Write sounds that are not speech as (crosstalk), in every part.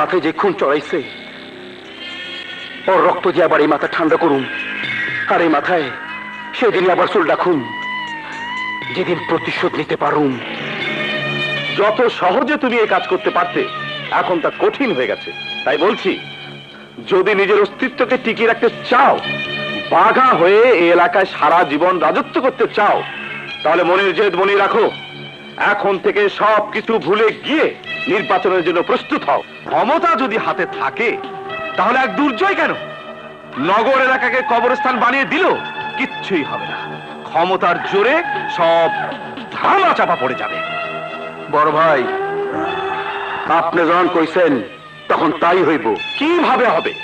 মাথায় যে খুন চড়াইছে, ওর রক্ত দিয়ে আবার এই মাথা ঠান্ডা করুন, আর এই মাথায় সেদিন আবার চুল রাখুন যেদিন প্রতিশোধ নিতে পারুম। যত সহজে তুমি এই কাজ করতে পারতে, এখন তা কঠিন হয়ে গেছে। তাই বলছি, যদি নিজের অস্তিত্বকে টিকিয়ে রাখতে চাও, বাঘা হয়ে এই এলাকায় সারা জীবন রাজত্ব করতে চাও, তাহলে মনের জেদ মনে রাখো। এখন থেকে সব কিছু ভুলে গিয়ে নির্বাচনের জন্য প্রস্তুত হও। ক্ষমতা যদি হাতে থাকে তাহলে এক দুর্জয় কেন? নগর এলাকাকে কবরস্থান বানিয়ে দিল কিচ্ছুই হবে না। ক্ষমতার জোরে সব ধামা চাপা পড়ে যাবে। বড় ভাই আপনি যখন কইছেন তখন তাই হইব। কীভাবে হবে?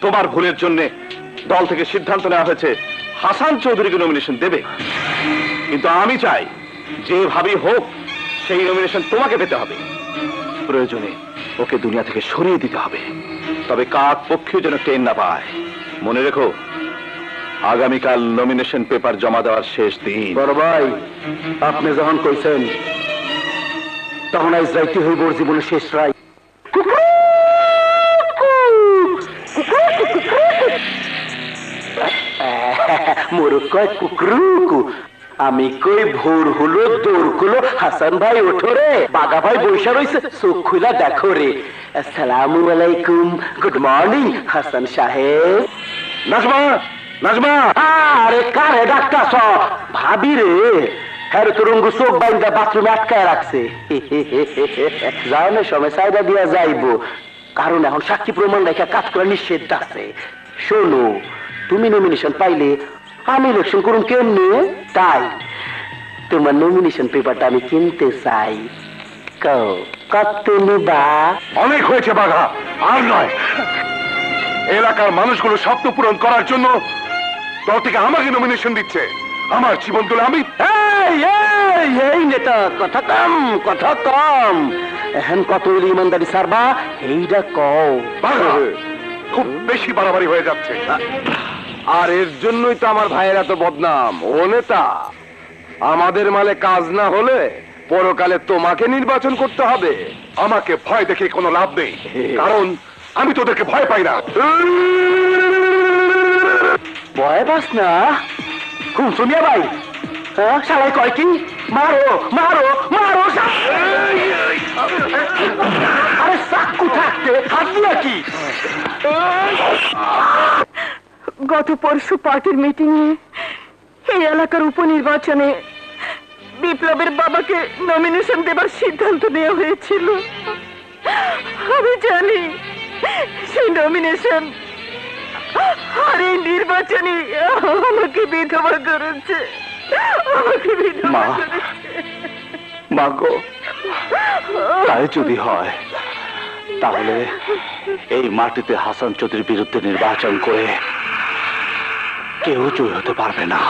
তোমার ভুলের জন্য দল থেকে সিদ্ধান্ত নেওয়া হয়েছে হাসান চৌধুরীকে নমিনেশন দেবে। কিন্তু আমি চাই যেভাবেই হোক সেই নমিনেশন তোমাকে পেতে হবে। প্রয়োজনে ওকে দুনিয়া থেকে সরিয়ে দিতে হবে। তবে কাক পক্ষেও যেন ট্রেন না পায়। মনে রেখো আগামীকাল নমিনেশন পেপার জমা দেওয়ার শেষ দিন। বড় ভাই আপনি যখন কইছেন তখন আজ রাইতে হইব ওর জীবনের শেষ রায়। মোরগ কয় কুকরুকু। আমি কই ভোর হলো দৌড়গুলো হাসান ভাই ওঠো রে। বাগা ভাই বৈশা রইছে চোখ খুলা দেখো রে। আসসালামু আলাইকুম। গুড মর্নিং হাসান সাহেব। নাজমা নাজমা। আরে কারে ডাক্তার ভাবি রে। হ্যাঁ তুরঙ্গ চোখ বাইন্দা বাথরুমে আটকায় রাখছে। (laughs) যাও না সময় সাইডা দিয়া যাইবো। কারণ এখন সাক্ষী প্রমাণ রেখা কাজ করা নিষেধ আছে। শোনো তুমি নমিনেশন পাইলে আমি ইলেকশন করুন কেমনে? তাই। তোমার নমিনেশন পেপারটা আমি কিনতে চাই। কও কত নিবা? অনেক হয়েছে বাঘা আর নয়। এলাকার মানুষগুলো স্বপ্ন পূরণ করার জন্য দল থেকে আমাকে নমিনেশন দিচ্ছে। আমার জীবন তুলে আমি এই এই এই নেতা কথা কম কথা কম। এখন কত ইমানদারি সারবা? এইটা কও। বাঘা খুব বেশি বাড়াবাড়ি হয়ে যাচ্ছে। আর এর জন্যই তো আমার ভাইয়ের এত বদনাম ও নেতা। আমাদের মালে কাজ না হলে পরকালে তোমাকে নির্বাচন করতে হবে। আমাকে ভয় দেখে কোনো লাভ নেই কারণ আমি তোদেরকে ভয় পাই না। ভয় পাস না? খুব শুনিয়া ভাই। হ্যাঁ শালাই কয় কি? মারো মারো মারো আরে সাক্ষু থাকতে হাত দিয়া কি? গত পরশু পার্টির মিটিং এ এই এলাকার উপনির্বাচনে বিপ্লবের বাবাকে নমিনেশন দেবার সিদ্ধান্ত নেওয়া হয়েছিল আমি জানি সেই নমিনেশন আর এই নির্বাচনে আমাকে বিধবা করেছে আমাকে বিধবা মা। মাগো তাই যদি হয় তাহলে এই মাটিতে হাসান চৌধুরীর বিরুদ্ধে নির্বাচন করে কেউ জয় হতে পারবে না।